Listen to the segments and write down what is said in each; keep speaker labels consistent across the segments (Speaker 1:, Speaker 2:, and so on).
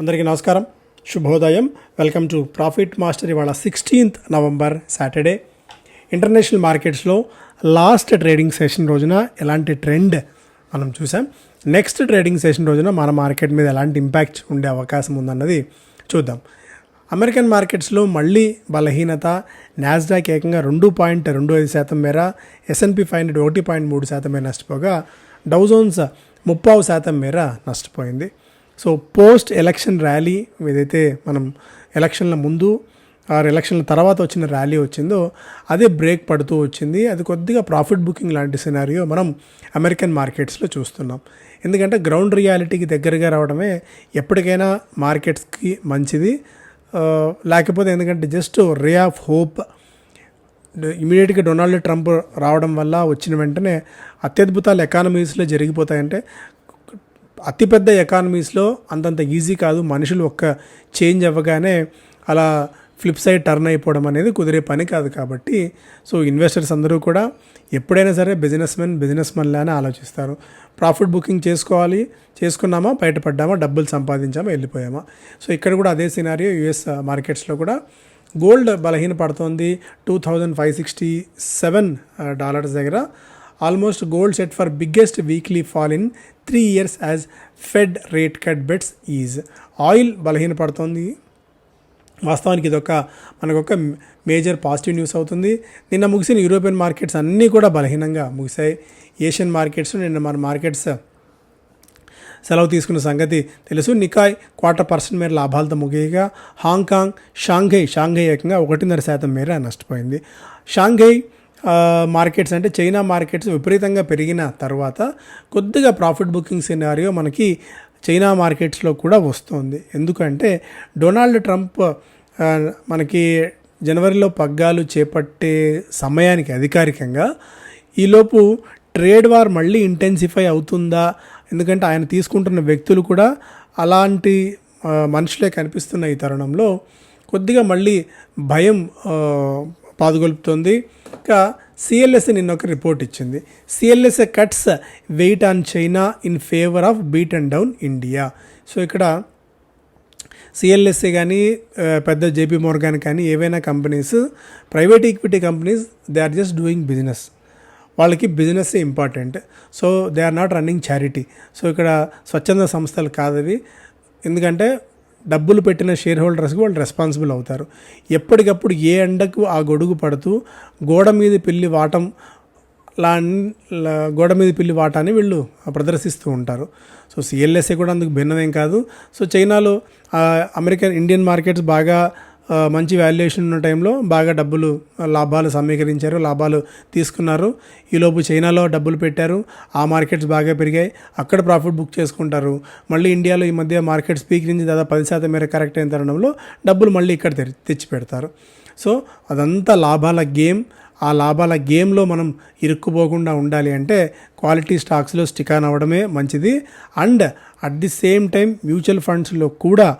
Speaker 1: అందరికీ నమస్కారం. శుభోదయం. వెల్కమ్ టు ప్రాఫిట్ మాస్టర్ ఇవాళ సిక్స్టీన్త్ నవంబర్ సాటర్డే ఇంటర్నేషనల్ మార్కెట్స్లో లాస్ట్ ట్రేడింగ్ సెషన్ రోజున ఎలాంటి ట్రెండ్ మనం చూసాం. నెక్స్ట్ ట్రేడింగ్ సెషన్ రోజున మన మార్కెట్ మీద ఎలాంటి ఇంపాక్ట్ ఉండే అవకాశం ఉందన్నది చూద్దాం. అమెరికన్ మార్కెట్స్లో మళ్ళీ బలహీనత. నాస్డాక్ ఏకంగా రెండు పాయింట్ రెండు ఐదు శాతం మేర S N P five hundred ఒకటి పాయింట్ మూడు శాతం మేర నష్టపోగా డౌజోన్స్ ముప్పావు శాతం మేర నష్టపోయింది. సో పోస్ట్ ఎలక్షన్ ర్యాలీ ఏదైతే మనం ఎలక్షన్ల ముందు ఆ ఎలక్షన్ల తర్వాత వచ్చిన ర్యాలీ వచ్చిందో అదే బ్రేక్ పడుతూ వచ్చింది. అది కొద్దిగా ప్రాఫిట్ బుకింగ్ లాంటి సినారియో మనం అమెరికన్ మార్కెట్స్లో చూస్తున్నాం. ఎందుకంటే గ్రౌండ్ రియాలిటీకి దగ్గరగా రావడమే ఎప్పటికైనా మార్కెట్స్కి మంచిది. లేకపోతే ఎందుకంటే జస్ట్ రే ఆఫ్ హోప్ ఇమీడియట్గా డొనాల్డ్ ట్రంప్ రావడం వల్ల వచ్చిన వెంటనే అత్యద్భుతాలు ఎకానమీస్లో జరిగిపోతాయంటే అతిపెద్ద ఎకానమీస్లో అంతంత ఈజీ కాదు. మనుషులు ఒక్క చేంజ్ అవ్వగానే అలా ఫ్లిప్ సైడ్ టర్న్ అయిపోవడం అనేది కుదిరే పని కాదు కాబట్టి. సో ఇన్వెస్టర్స్ అందరూ కూడా ఎప్పుడైనా సరే బిజినెస్ మెన్ బిజినెస్ మెన్లానే ఆలోచిస్తారు. ప్రాఫిట్ బుకింగ్ చేసుకోవాలి చేసుకున్నామా బయటపడ్డామా డబ్బులు సంపాదించామా వెళ్ళిపోయామా. సో ఇక్కడ కూడా అదే సినారియో యుఎస్ మార్కెట్స్లో కూడా గోల్డ్ బలహీన పడుతోంది two thousand five sixty seven dollars దగ్గర. Almost gold set for biggest weekly fall in three years as Fed rate cut bets ease oil బలహీనపడుతోంది. వాస్తవానికి ఇది ఒక మేజర్ పాజిటివ్ న్యూస్ అవుతుంది. నిన్న ముగిసిన యూరోపియన్ మార్కెట్స్ అన్నీ కూడా బలహీనంగా ముగిశాయి. ఏషియన్ మార్కెట్స్ నిన్న మన మార్కెట్స్ సెలవు తీసుకున్న సంగతి తెలుసు. నికాయ్ క్వార్టర్ పర్సెంట్ మేర లాభాలతో ముగియగా. హాంకాంగ్ షాంఘై షాంఘై ఏకంగా ఒకటిన్నర శాతం మేర నష్టపోయింది. షాంఘై మార్కెట్స్ అంటే చైనా మార్కెట్స్ విపరీతంగా పెరిగిన తర్వాత కొద్దిగా ప్రాఫిట్ బుకింగ్ సినారియో మనకి చైనా మార్కెట్స్లో కూడా వస్తుంది. ఎందుకంటే డొనాల్డ్ ట్రంప్ మనకి జనవరిలో పగ్గాలు చేపట్టే సమయానికి అధికారికంగా ఈలోపు ట్రేడ్ వార్ మళ్ళీ ఇంటెన్సిఫై అవుతుందా? ఎందుకంటే ఆయన తీసుకుంటున్న వ్యక్తులు కూడా అలాంటి మనుషులే కనిపిస్తున్న ఈ తరుణంలో కొద్దిగా మళ్ళీ భయం పాదుగొలుపుతోంది. ఇక సిఎల్ఎస్ఏ నిన్న ఒక రిపోర్ట్ ఇచ్చింది. CLSA cuts weight on China in favour of beaten down India. So ఇక్కడ సిఎల్ఎస్ఏ కానీ పెద్ద జేపీ మోర్గాన్ కానీ ఏవైనా companies private equity companies they are just doing business. వాళ్ళకి business important. So they are not running charity. So ఇక్కడ స్వచ్ఛంద సంస్థలు కాదవి. ఎందుకంటే డబ్బులు పెట్టిన షేర్ హోల్డర్స్కి వాళ్ళు రెస్పాన్సిబుల్ అవుతారు. ఎప్పటికప్పుడు ఏ ఎండకు ఆ గొడుగు పడుతూ గోడ మీద పిల్లి వాటం లా గోడ మీద పిల్లి వాటాన్ని వీళ్ళు ప్రదర్శిస్తూ ఉంటారు. సో సిఎల్ఎస్ఏ కూడా అందుకు భిన్నమేం కాదు. సో చైనాలో అమెరికన్ ఇండియన్ మార్కెట్స్ బాగా మంచి వాల్యుయేషన్ ఉన్న టైంలో బాగా డబ్బులు లాభాలు సమీకరించారు లాభాలు తీసుకున్నారు. ఈలోపు చైనాలో డబ్బులు పెట్టారు. ఆ మార్కెట్స్ బాగా పెరిగాయి. అక్కడ ప్రాఫిట్ బుక్ చేసుకుంటారు. మళ్ళీ ఇండియాలో ఈ మధ్య మార్కెట్స్ పీక్ నుంచి దాదాపు పది శాతం మేర కరెక్ట్ అయిన తరుణంలో డబ్బులు మళ్ళీ ఇక్కడ తెరి తెచ్చి పెడతారు. సో అదంతా లాభాల గేమ్ ఆ లాభాల గేమ్లో మనం ఇరుక్కుపోకుండా ఉండాలి అంటే క్వాలిటీ స్టాక్స్లో స్టిక్ ఆన్ అవ్వడమే మంచిది. And at the same time mutual ఫండ్స్లో కూడా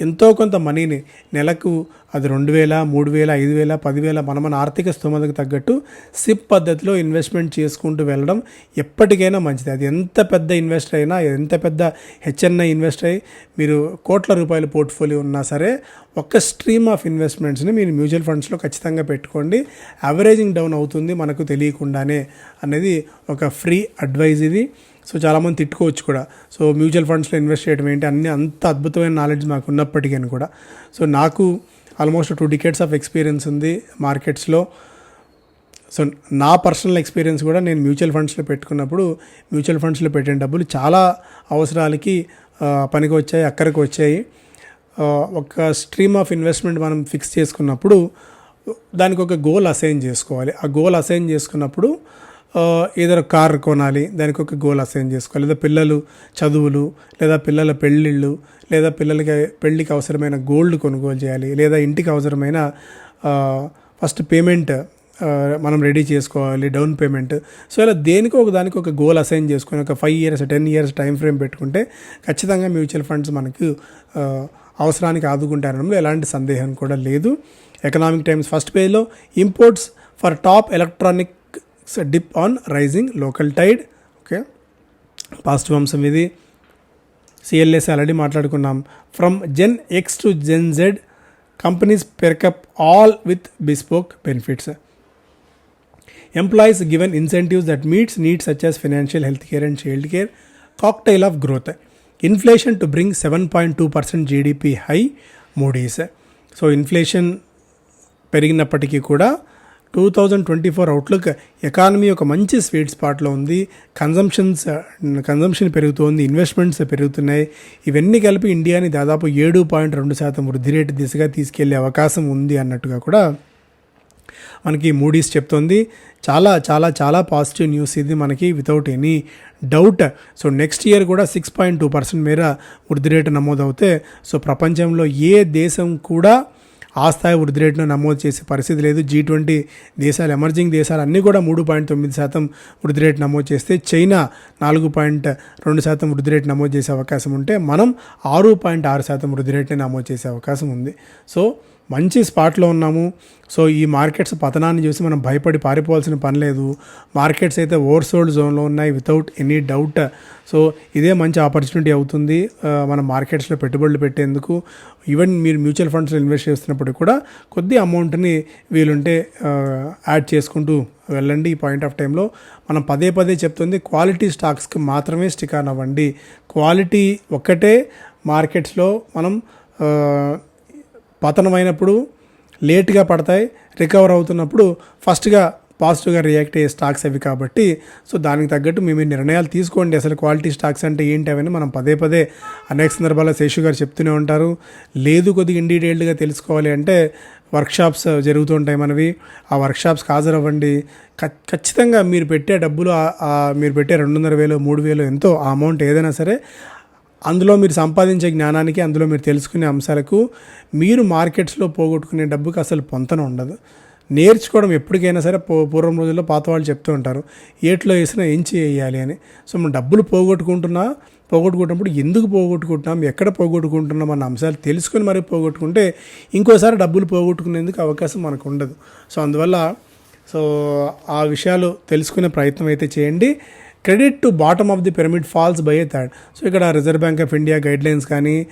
Speaker 1: ఎంతో కొంత మనీని నెలకు అది రెండు వేల మూడు వేల ఐదు వేల పదివేల మన మన ఆర్థిక స్తోమతకు తగ్గట్టు సిప్ పద్ధతిలో ఇన్వెస్ట్మెంట్ చేసుకుంటూ వెళ్ళడం ఎప్పటికైనా మంచిది. అది ఎంత పెద్ద ఇన్వెస్టర్ అయినా ఎంత పెద్ద హెచ్ఎన్ఐ ఇన్వెస్టర్ అయ్యి మీరు కోట్ల రూపాయల పోర్ట్ఫోలియో ఉన్నా సరే ఒక్క స్ట్రీమ్ ఆఫ్ ఇన్వెస్ట్మెంట్స్ని మీరు మ్యూచువల్ ఫండ్స్లో ఖచ్చితంగా పెట్టుకోండి. యావరేజింగ్ డౌన్ అవుతుంది మనకు తెలియకుండానే అనేది ఒక ఫ్రీ అడ్వైజ్ ఇది సో చాలామంది తిట్టుకోవచ్చు కూడా. సో మ్యూచువల్ ఫండ్స్లో ఇన్వెస్ట్ చేయడం ఏంటి? అన్ని అంత అద్భుతమైన నాలెడ్జ్ మాకు ఉన్నప్పటికీ కూడా. సో నాకు almost two decades of experience ఉంది మార్కెట్స్లో. సో నా పర్సనల్ ఎక్స్పీరియన్స్ కూడా నేను మ్యూచువల్ ఫండ్స్లో పెట్టుకున్నప్పుడు మ్యూచువల్ ఫండ్స్లో పెట్టిన డబ్బులు చాలా అవసరాలకి పనికి వచ్చాయి అక్కడికి వచ్చాయి. ఒక స్ట్రీమ్ ఆఫ్ ఇన్వెస్ట్మెంట్ మనం ఫిక్స్ చేసుకున్నప్పుడు దానికి ఒక గోల్ అసైన్ చేసుకోవాలి. ఆ గోల్ అసైన్ చేసుకున్నప్పుడు ఏదైనా కార్ కొనాలి దానికి ఒక గోల్ అసైన్ చేసుకోవాలి. లేదా పిల్లలు చదువులు లేదా పిల్లల పెళ్ళిళ్ళు లేదా పిల్లలకి పెళ్ళికి అవసరమైన గోల్డ్ కొనుగోలు చేయాలి లేదా ఇంటికి అవసరమైన ఫస్ట్ పేమెంట్ మనం రెడీ చేసుకోవాలి డౌన్ పేమెంట్. సో ఇలా దేనికో ఒక దానికి ఒక గోల్ అసైన్ చేసుకొని ఒక five years ten years time frame పెట్టుకుంటే ఖచ్చితంగా మ్యూచువల్ ఫండ్స్ మనకు అవసరానికి ఆదుకుంటారనడంలో ఎలాంటి సందేహం కూడా లేదు. ఎకనామిక్ టైమ్స్ ఫస్ట్ పేజ్లో imports for top electronic dip on rising local tide okay positive అంశం ఇది సిఎల్ఎస్ ఆల్రెడీ మాట్లాడుకున్నాం from Gen X to Gen Z companies perk up all with bespoke benefits employees given incentives that meets needs such as financial health care and child care cocktail of growth inflation to bring seven point two percent GDP high Moody's so inflation పెరిగినప్పటికీ కూడా two thousand twenty four outlook economy ఒక మంచి sweet స్పాట్లో ఉంది. Consumptions consumption పెరుగుతోంది investments పెరుగుతున్నాయి. ఇవన్నీ కలిపి ఇండియాని దాదాపు ఏడు పాయింట్ రెండు శాతం వృద్ధి రేటు దిశగా తీసుకెళ్ళే అవకాశం ఉంది అన్నట్టుగా కూడా మనకి మూడీస్ చెప్తోంది. చాలా చాలా చాలా పాజిటివ్ న్యూస్ ఇది మనకి without any doubt so next year కూడా సిక్స్ పాయింట్ టూ పర్సెంట్ మేర వృద్ధి రేటు నమోదవుతే సో ప్రపంచంలో ఏ దేశం కూడా ఆ స్థాయి వృద్ధి రేటును నమోదు చేసే పరిస్థితి లేదు. జీ ట్వంటీ దేశాలు ఎమర్జింగ్ దేశాలు అన్నీ కూడా మూడు పాయింట్ తొమ్మిది శాతం వృద్ధి రేటు నమోదు చేస్తే చైనా నాలుగు పాయింట్ రెండు శాతం వృద్ధి రేటు నమోదు చేసే అవకాశం ఉంటే మనం ఆరు పాయింట్ ఆరు శాతం వృద్ధి రేటుని నమోదు చేసే అవకాశం ఉంది. సో మంచి స్పాట్లో ఉన్నాము. సో ఈ మార్కెట్స్ పతనాన్ని చూసి మనం భయపడి పారిపోవాల్సిన పని లేదు. మార్కెట్స్ అయితే ఓవర్సోల్డ్ జోన్లో ఉన్నాయి వితౌట్ ఎనీ డౌట్ సో ఇదే మంచి ఆపర్చునిటీ అవుతుంది మన మార్కెట్స్లో పెట్టుబడులు పెట్టేందుకు. ఈవెన్ మీరు మ్యూచువల్ ఫండ్స్లో ఇన్వెస్ట్ చేస్తున్నప్పుడు కూడా కొద్ది అమౌంట్ని వీలుంటే యాడ్ చేసుకుంటూ వెళ్ళండి. ఈ పాయింట్ ఆఫ్ టైంలో మనం పదే పదే చెప్తుంది క్వాలిటీ స్టాక్స్కి మాత్రమే స్టిక్ అనవ్వండి అవ్వండి క్వాలిటీ ఒక్కటే మార్కెట్స్లో మనం పతనమైనప్పుడు లేట్గా పడతాయి రికవర్ అవుతున్నప్పుడు ఫస్ట్గా పాజిటివ్గా రియాక్ట్ అయ్యే స్టాక్స్ అవి కాబట్టి సో దానికి తగ్గట్టు మేము నిర్ణయాలు తీసుకోండి. అసలు క్వాలిటీ స్టాక్స్ అంటే ఏంటి అవని మనం పదే పదే అనేక సందర్భాల్లో శేషు గారు చెప్తూనే ఉంటారు. లేదు కొద్దిగా ఇన్ డీటెయిల్డ్గా తెలుసుకోవాలి అంటే వర్క్షాప్స్ జరుగుతుంటాయి మనవి. ఆ వర్క్షాప్స్కి హాజరవ్వండి. ఖచ్చితంగా మీరు పెట్టే డబ్బులు మీరు పెట్టే రెండున్నర వేలు మూడు వేలు ఎంతో ఆ అమౌంట్ ఏదైనా సరే అందులో మీరు సంపాదించే జ్ఞానానికి అందులో మీరు తెలుసుకునే అంశాలకు మీరు మార్కెట్స్లో పోగొట్టుకునే డబ్బుకి అసలు పొంతన ఉండదు. నేర్చుకోవడం ఎప్పటికైనా సరే పూ పూర్వం రోజుల్లో పాత వాళ్ళు చెప్తూ ఉంటారు. ఏట్లో వేసినా ఏం చేయాలి అని. సో మనం డబ్బులు పోగొట్టుకుంటున్నా పోగొట్టుకున్నప్పుడు ఎందుకు పోగొట్టుకుంటున్నాం ఎక్కడ పోగొట్టుకుంటున్నాం అన్న అంశాలు తెలుసుకొని మరి పోగొట్టుకుంటే ఇంకోసారి డబ్బులు పోగొట్టుకునేందుకు అవకాశం మనకు ఉండదు. సో అందువల్ల సో ఆ విషయాలు తెలుసుకునే ప్రయత్నం అయితే చేయండి. Credit to bottom of the pyramid falls by third so ఇక్కడ Reserve Bank of India guidelines కానీ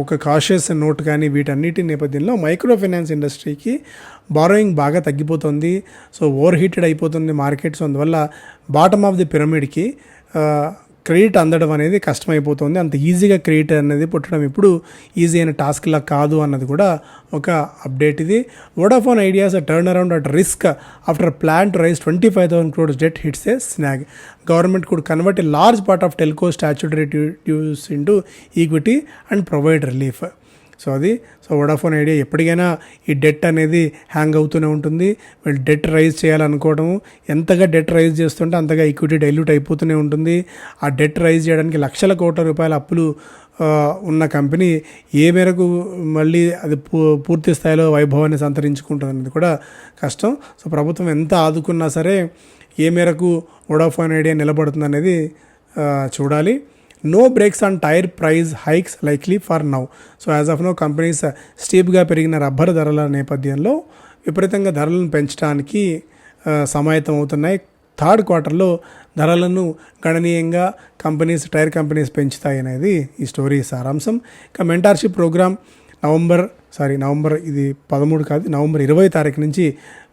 Speaker 1: ఒక కాషియస్ నోట్ కానీ వీటన్నిటి నేపథ్యంలో మైక్రో ఫైనాన్స్ ఇండస్ట్రీకి బారోయింగ్ బాగా తగ్గిపోతుంది. సో ఓవర్ హీటెడ్ అయిపోతుంది మార్కెట్స్ అందువల్ల బాటమ్ ఆఫ్ ది పిరమిడ్కి క్రెడిట్ అందడం అనేది కష్టమైపోతుంది. అంత ఈజీగా క్రెడిట్ అనేది పుట్టడం ఇప్పుడు ఈజీ అయిన టాస్క్లా కాదు అన్నది కూడా ఒక అప్డేట్ ఇది. Vodafone Idea's turnaround at risk after plan to twenty five thousand crores debt hits a snag government could convert a large part of telco statutory dues into equity and provide relief so అది so Vodafone Idea ఎప్పటికైనా ఈ debt అనేది hang అవుతూనే ఉంటుంది. వీళ్ళు debt rise చేయాలనుకోవడము ఎంతగా debt rise చేస్తుంటే అంతగా ఈక్విటీ డైల్యూట్ అయిపోతూనే ఉంటుంది. ఆ డెట్ రైజ్ చేయడానికి లక్షల కోట్ల రూపాయల అప్పులు ఉన్న కంపెనీ ఏ మేరకు మళ్ళీ అది పూ- పూర్తి స్థాయిలో వైభవాన్ని సంతరించుకుంటుంది అనేది కూడా కష్టం. సో ప్రభుత్వం ఎంత ఆదుకున్నా సరే ఏ మేరకు వడాఫోన్ ఐడియా నిలబడుతుంది అనేది చూడాలి. No brakes on tyre price hikes likely for now so as of no companies స్టీప్గా పెరిగిన రబ్బర్ ధరల నేపథ్యంలో విపరీతంగా ధరలను పెంచడానికి uh, సమాయత్తం అవుతున్నాయి. థర్డ్ క్వార్టర్లో ధరలను గణనీయంగా కంపెనీస్ టైర్ కంపెనీస్ పెంచుతాయి అనేది ఈ స్టోరీ సారాంశం. ఇక mentorship programme November sorry November ఇది పదమూడు కాదు నవంబర్ ఇరవై తారీఖు నుంచి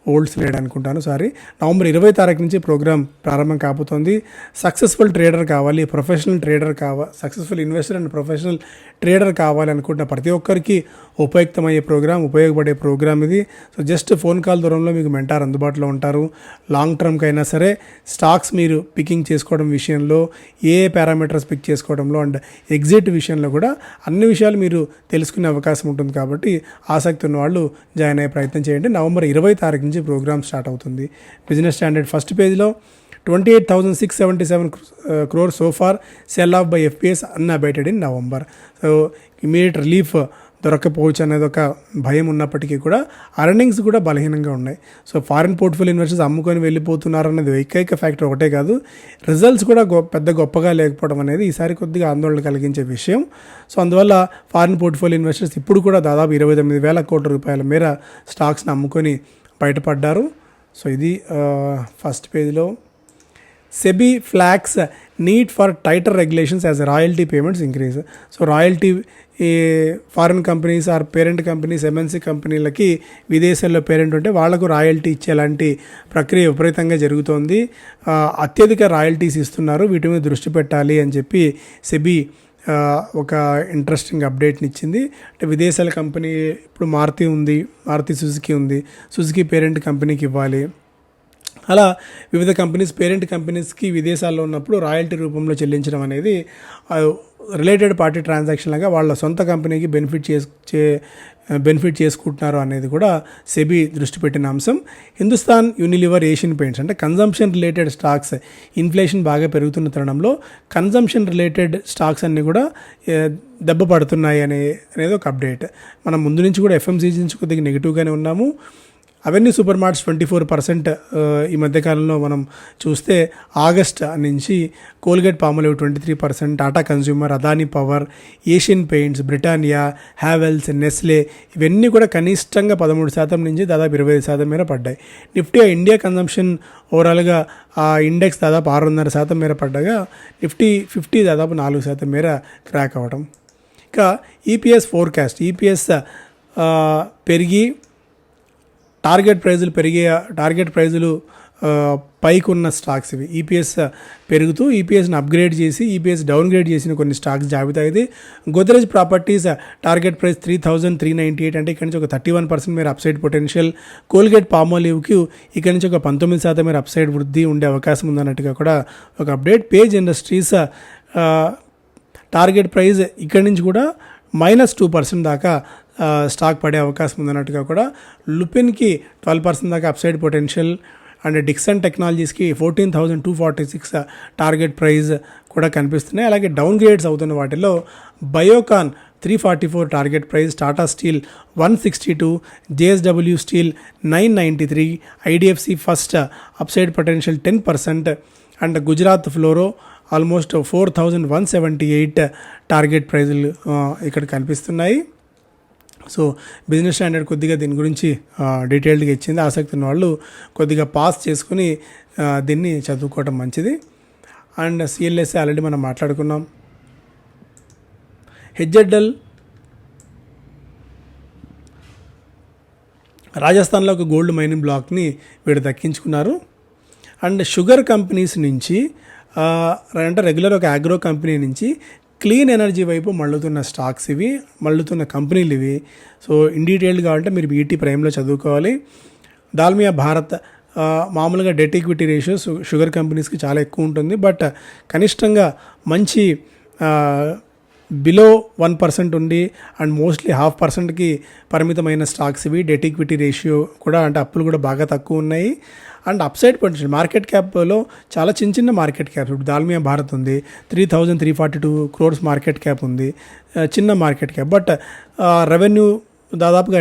Speaker 1: ఓల్డ్ స్లేడ్ అనుకుంటాను సారీ. నవంబర్ ఇరవై తారీఖు నుంచి ప్రోగ్రామ్ ప్రారంభం కాబోతోంది. సక్సెస్ఫుల్ ట్రేడర్ కావాలి ప్రొఫెషనల్ ట్రేడర్ కావాలి successful investor and professional trader కావాలి అనుకుంటున్న ప్రతి ఒక్కరికి ఉపయుక్తమయ్యే ప్రోగ్రామ్ ఉపయోగపడే ప్రోగ్రామ్ ఇది. సో జస్ట్ ఫోన్ కాల్ దూరంలో మీకు మెంటార్ అందుబాటులో ఉంటారు. లాంగ్ టర్మ్కి అయినా సరే స్టాక్స్ మీరు పికింగ్ చేసుకోవడం విషయంలో ఏ పారామీటర్స్ పిక్ చేసుకోవడంలో అండ్ ఎగ్జిట్ విషయంలో కూడా అన్ని విషయాలు మీరు తెలుసుకునే అవకాశం ఉంటుంది కాబట్టి ఆసక్తి ఉన్న వాళ్ళు జాయిన్ అయ్యే ప్రయత్నం చేయండి. నవంబర్ ఇరవై తారీఖు నుంచి ప్రోగ్రామ్ స్టార్ట్ అవుతుంది. బిజినెస్ స్టాండర్డ్ ఫస్ట్ పేజ్లో twenty eight thousand six seventy seven crore so far sell off by FPIs unabated in November so immediate relief దొరకపోవచ్చు అనేది ఒక భయం ఉన్నప్పటికీ కూడా అర్నింగ్స్ కూడా బలహీనంగా ఉన్నాయి. సో ఫారిన్ పోర్ట్ఫోలియో ఇన్వెస్టర్స్ అమ్ముకొని వెళ్ళిపోతున్నారు అనేది ఏకైక ఫ్యాక్టర్ ఒకటే కాదు. రిజల్ట్స్ కూడా గొ పెద్ద గొప్పగా లేకపోవడం అనేది ఈసారి కొద్దిగా ఆందోళన కలిగించే విషయం. సో అందువల్ల ఫారిన్ పోర్ట్ఫోలియో ఇన్వెస్టర్స్ ఇప్పుడు కూడా దాదాపు ఇరవై తొమ్మిది వేల కోట్ల రూపాయల మేర స్టాక్స్ని అమ్ముకొని బయటపడ్డారు. సో ఇది ఫస్ట్ పేజ్లో. SEBI flags need for tighter regulations as royalty payments increase. So royalty ఈ foreign companies or parent companies MNC కంపెనీలకి విదేశాల్లో పేరెంట్ ఉంటే వాళ్ళకు రాయల్టీ ఇచ్చేలాంటి ప్రక్రియ విపరీతంగా జరుగుతోంది. అత్యధిక రాయల్టీస్ ఇస్తున్నారు. వీటి మీద దృష్టి పెట్టాలి అని చెప్పి సెబీ ఒక ఇంట్రెస్టింగ్ అప్డేట్ని ఇచ్చింది. అంటే విదేశాల కంపెనీ ఇప్పుడు మారుతి ఉంది మారుతి సుజుకి ఉంది. సుజుకి పేరెంట్ కంపెనీకి ఇవ్వాలి. అలా వివిధ కంపెనీస్ పేరెంట్ కంపెనీస్కి విదేశాల్లో ఉన్నప్పుడు రాయల్టీ రూపంలో చెల్లించడం అనేది రిలేటెడ్ పార్టీ ట్రాన్సాక్షన్లాగా వాళ్ళ సొంత కంపెనీకి బెనిఫిట్ చేసు చే బెనిఫిట్ చేసుకుంటున్నారు అనేది కూడా సెబీ దృష్టి పెట్టిన అంశం. హిందుస్థాన్ యూనిలివర్ ఏషియన్ పెయింట్స్ అంటే కన్జంప్షన్ రిలేటెడ్ స్టాక్స్ ఇన్ఫ్లేషన్ బాగా పెరుగుతున్న తరుణంలో కన్జంప్షన్ రిలేటెడ్ స్టాక్స్ అన్నీ కూడా దెబ్బ పడుతున్నాయి అనే అనేది ఒక అప్డేట్ మనం ముందు నుంచి కూడా ఎఫ్ఎంసీజీ నుంచి కొద్దిగా నెగిటివ్గానే ఉన్నాము. అవన్నీ super marts twenty four percent ఈ మధ్యకాలంలో మనం చూస్తే ఆగస్ట్ నుంచి Colgate Palmolive twenty three percent Tata Consumer Adani Power Asian Paints Britannia Havells Nestle ఇవన్నీ కూడా కనిష్టంగా పదమూడు శాతం నుంచి దాదాపు ఇరవై ఐదు శాతం మేర పడ్డాయి. నిఫ్టీ ఇండియా కన్సంప్షన్ ఓవరాల్గా ఆ ఇండెక్స్ దాదాపు ఆరున్నర శాతం మేర పడ్డగా నిఫ్టీ ఫిఫ్టీ దాదాపు నాలుగు శాతం మేర క్రాక్ అవ్వడం ఇక ఈపీఎస్ ఫోర్కాస్ట్ ఈపీఎస్ పెరిగి టార్గెట్ ప్రైజులు పెరిగే టార్గెట్ ప్రైజులు పైకి ఉన్న స్టాక్స్ ఇవి. ఈపీఎస్ పెరుగుతూ ఈపీఎస్ని అప్గ్రేడ్ చేసి ఈపీఎస్ డౌన్గ్రేడ్ చేసిన కొన్ని స్టాక్స్ జాబితా ఇది. Godrej Properties target price three thousand three ninety eight అంటే ఇక్కడ నుంచి ఒక థర్టీ వన్ పర్సెంట్ మీరు అప్సైడ్ పొటెన్షియల్. కోల్గేట్ పామోలివ్కి ఇక్కడ నుంచి ఒక పంతొమ్మిది శాతం మీరు అప్సైడ్ వృద్ధి ఉండే అవకాశం ఉందన్నట్టుగా కూడా ఒక update. Page Industries target price ఇక్కడి నుంచి కూడా మైనస్ టూ పర్సెంట్ దాకా స్టాక్ పడే అవకాశం ఉందన్నట్టుగా కూడా లుపిన్కి ట్వెల్వ్ పర్సెంట్ దాకా upside potential and Dixon టెక్నాలజీస్కి fourteen thousand two forty six target price కూడా కనిపిస్తున్నాయి. అలాగే డౌన్ గ్రేడ్స్ అవుతున్న వాటిలో Biocon three forty four target price Tata Steel one sixty two JSW Steel nine ninety three IDFC First upside potential ten percent and Gujarat Fluoro almost four thousand one seventy eight target ప్రైజులు ఇక్కడ కనిపిస్తున్నాయి. So business standard కొద్దిగా దీని గురించి డీటెయిల్డ్గా ఇచ్చింది. ఆసక్తి ఉన్న వాళ్ళు కొద్దిగా పాస్ చేసుకుని దీన్ని చదువుకోవటం మంచిది. అండ్ సిఎల్ఎస్ఏ ఆల్రెడీ మనం మాట్లాడుకున్నాం. హెచ్జెడ్ఎల్ రాజస్థాన్లో ఒక గోల్డ్ మైనింగ్ బ్లాక్ని వీడు దక్కించుకున్నారు. అండ్ షుగర్ కంపెనీస్ నుంచి అంటే రెగ్యులర్ ఒక అగ్రో కంపెనీ నుంచి క్లీన్ ఎనర్జీ వైపు మళ్ళుతున్న స్టాక్స్ ఇవి మళ్ళుతున్న కంపెనీలు ఇవి. సో ఇన్ డీటెయిల్డ్ కావాలంటే మీరు ఈటీ ప్రైమ్లో చదువుకోవాలి. దాల్మియా భారత్ మామూలుగా డెట్ ఈక్విటీ రేషియోస్ షుగర్ కంపెనీస్కి చాలా ఎక్కువ ఉంటుంది. బట్ కనిష్టంగా మంచి బిలో వన్ పర్సెంట్ ఉండి అండ్ మోస్ట్లీ హాఫ్ పర్సెంట్కి పరిమితమైన స్టాక్స్ ఇవి. డెట్ ఈక్విటీ రేషియో కూడా అంటే అప్పులు కూడా బాగా తక్కువ ఉన్నాయి. అండ్ అప్సైడ్ పొటెన్షియల్ మార్కెట్ క్యాప్లో చాలా చిన్న చిన్న మార్కెట్ క్యాప్ ఇప్పుడు దాల్మియా భారత్ ఉంది three thousand three forty two crores market cap ఉంది చిన్న మార్కెట్ క్యాప్. బట్ రెవెన్యూ దాదాపుగా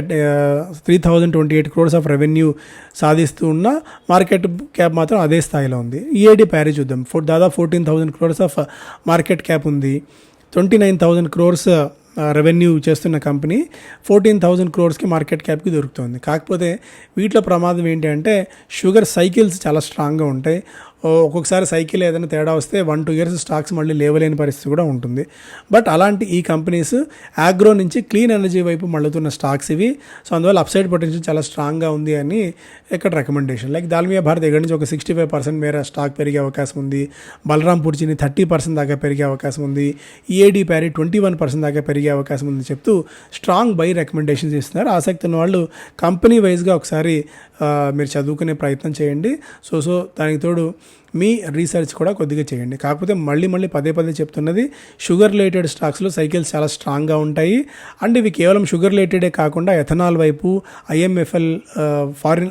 Speaker 1: three thousand twenty eight crores of revenue సాధిస్తూ ఉన్న మార్కెట్ క్యాప్ మాత్రం అదే స్థాయిలో ఉంది. ఈఏడి ప్యారీ చూద్దాం ఫోర్ దాదాపు fourteen thousand crores of market cap ఉంది twenty nine thousand crores revenue చేస్తున్న కంపెనీ ఫోర్టీన్ థౌజండ్ క్రోర్స్కి మార్కెట్ క్యాప్కి దొరుకుతుంది. కాకపోతే వీటిలో ప్రమాదం ఏంటి అంటే షుగర్ సైకిల్స్ చాలా స్ట్రాంగ్గా ఉంటాయి. ఒక్కొక్కసారి సైకిల్ ఏదైనా తేడా వస్తే వన్ టూ ఇయర్స్ స్టాక్స్ మళ్ళీ లేవలేని పరిస్థితి కూడా ఉంటుంది. బట్ అలాంటి ఈ కంపెనీస్ ఆగ్రో నుంచి క్లీన్ ఎనర్జీ వైపు మళ్ళుతున్న స్టాక్స్ ఇవి. సో అందువల్ల అప్సైడ్ పొటెన్షియల్ చాలా స్ట్రాంగ్గా ఉంది అని ఇక్కడ రికమెండేషన్ లైక్ దాల్మియా భారత్ దగ్గర నుంచి ఒక సిక్స్టీ ఫైవ్ పర్సెంట్ మేర స్టాక్ పెరిగే అవకాశం ఉంది. బలరాంపూర్ చిని థర్టీ పర్సెంట్ దాకా పెరిగే అవకాశం ఉంది. EID Parry twenty one percent దాకా పెరిగే అవకాశం ఉంది చెప్తూ స్ట్రాంగ్ బై రికమెండేషన్స్ ఇస్తున్నారు ఆసక్తి ఉన్న వాళ్ళు కంపెనీ వైజ్గా ఒకసారి మీరు చదువుకునే ప్రయత్నం చేయండి. సో సో దానికి తోడు మీ రీసెర్చ్ కూడా కొద్దిగా చేయండి. కాకపోతే మళ్ళీ మళ్ళీ పదే పదే చెప్తున్నది షుగర్ రిలేటెడ్ స్టాక్స్లో సైకిల్స్ చాలా స్ట్రాంగ్గా ఉంటాయి. అండ్ ఇవి కేవలం షుగర్ రిలేటెడే కాకుండా ఎథనాల్ వైపు ఐఎంఎఫ్ఎల్ ఫారిన్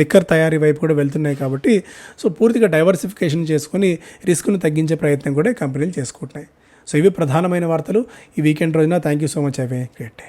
Speaker 1: లిక్కర్ తయారీ వైపు కూడా వెళ్తున్నాయి కాబట్టి సో పూర్తిగా డైవర్సిఫికేషన్ చేసుకొని రిస్క్ను తగ్గించే ప్రయత్నం కూడా కంపెనీలు చేసుకుంటున్నాయి. సో ఇవి ప్రధానమైన వార్తలు. ఈ వీకెండ్ రోజున thank you so much have a great day